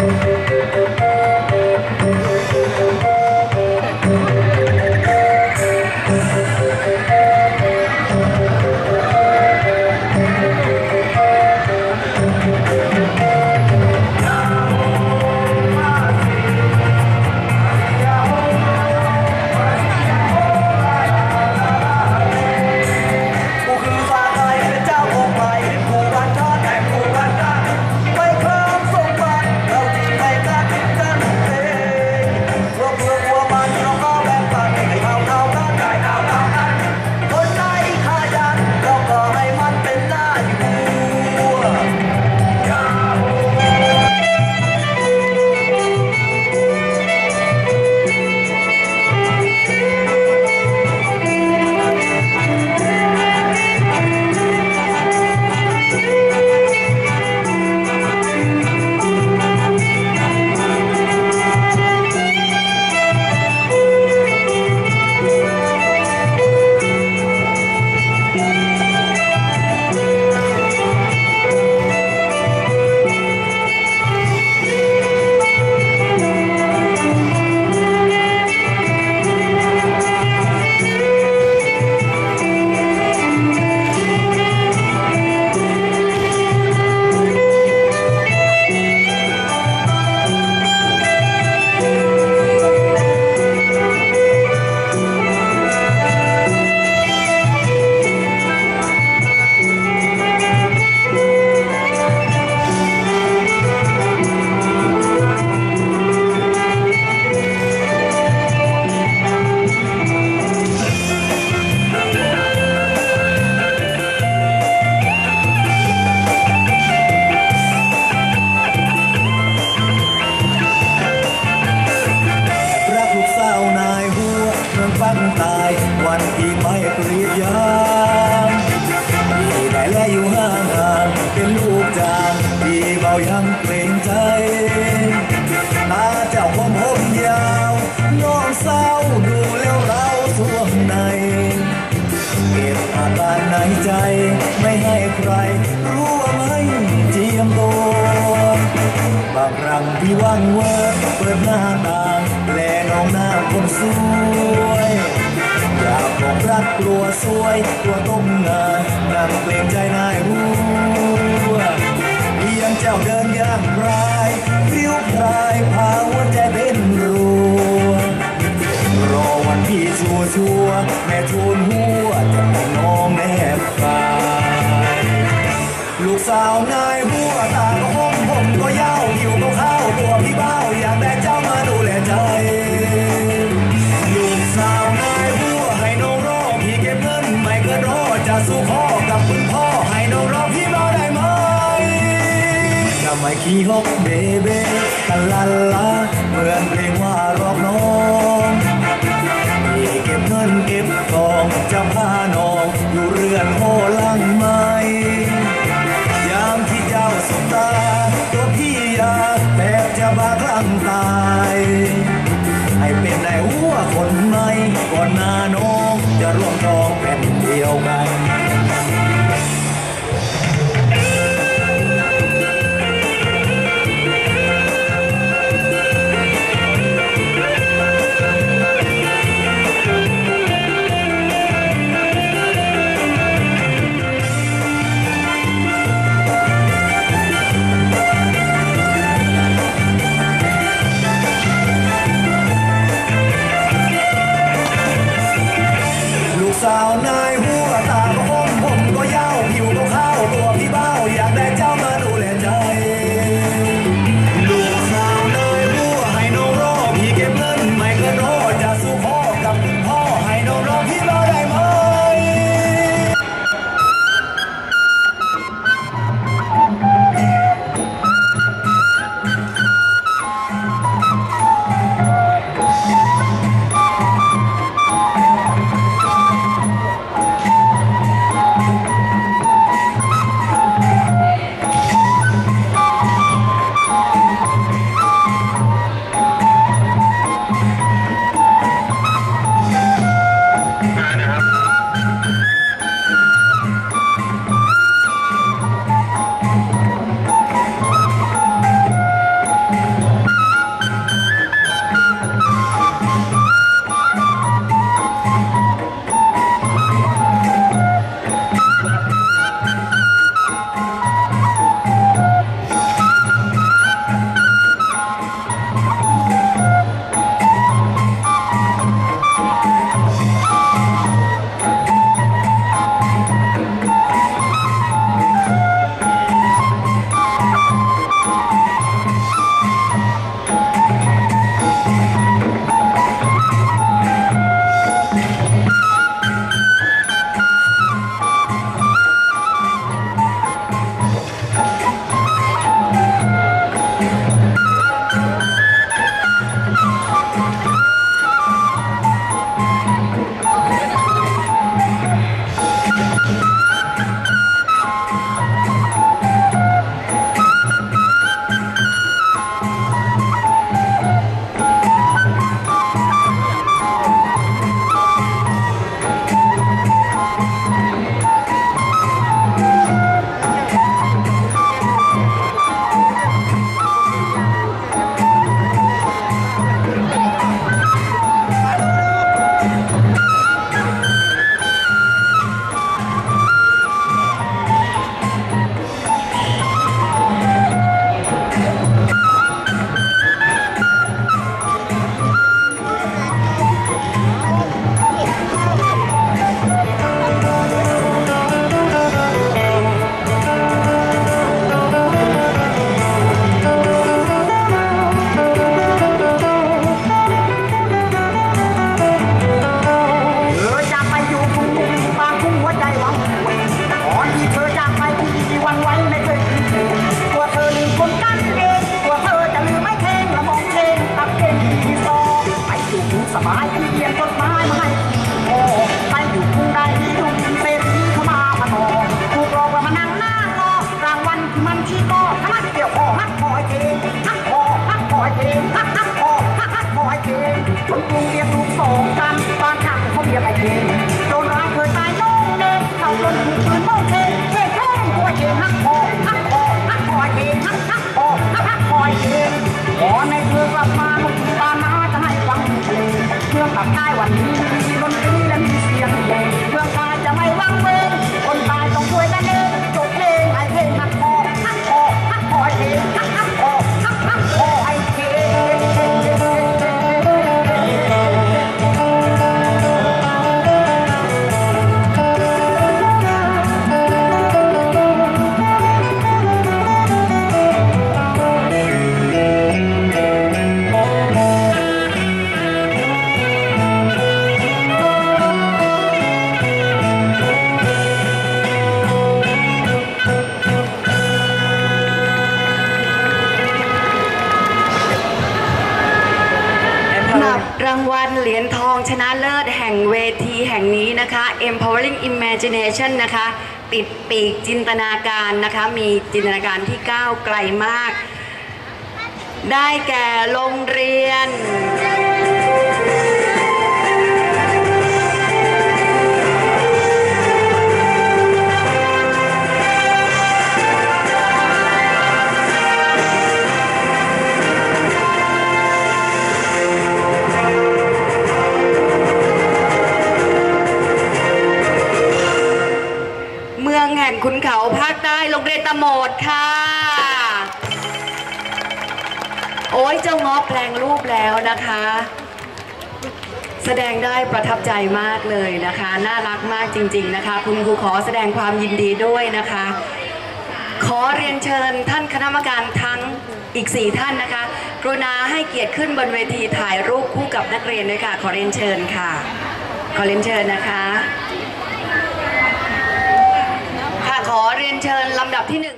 กู เมืองปักตายวันที่ไม่กรีดยางที่ได้แลอยู่ห่างห่างเป็นลูกจางที่เบายังเกรงใจตาเจ้าผมผมยาวน้องเศร้าดูแล้วเราสวงในเก็บอาการในใจไม่ให้ใครรู้ว่าไม่เจียมตัวบางครั้งพี่ว่างเวอเปิดหน้าตา สวยอยากบอกรักกลัวสวยกลัวต้มงานนั่งเกรงใจนายรู้เพียงเจ้าเดินย่างพรายผิวพรายพาหัวใจเต้นรัวรอวันที่ชัวชัวแม่ทูนหัวจะให้น้องแนบกายลูกสาวนายหัวตาก็ห้องผมก็ยาวหิวก็ข้าวตัวพี่เบ้าอยากได้เจ้ามาดูแลใจ สู่พ่อกับคุณพ่อให้น้องรอพี่เบ้าได้ไหมทำไมขี้หกเบเบกันลาละเหมือนเพลงว่ารอกน้องเก็บเงินเก็บทองจะพา behind me. รางวัลเหรียญทองชนะเลิศแห่งเวทีแห่งนี้นะคะ Empowering Imagination นะคะ ติดปีกจินตนาการนะคะ มีจินตนาการที่ก้าวไกลมาก ได้แก่โรงเรียน เมืองแห่งขุนเขาภาคใต้โรงเรียนตะโหมดค่ะ โอ้ยเจ้าง้อแปลงรูปแล้วนะคะ แสดงได้ประทับใจมากเลยนะคะ น่ารักมากจริง ๆนะคะ คุณครูขอแสดงความยินดีด้วยนะคะ ขอเรียนเชิญท่านคณะกรรมการทั้งอีก 4 ท่านนะคะ กรุณาให้เกียรติขึ้นบนเวทีถ่ายรูปคู่กับนักเรียนด้วยค่ะ ขอเรียนเชิญค่ะ ขอเรียนเชิญนะคะ ขอเรียนเชิญลำดับที่หนึ่ง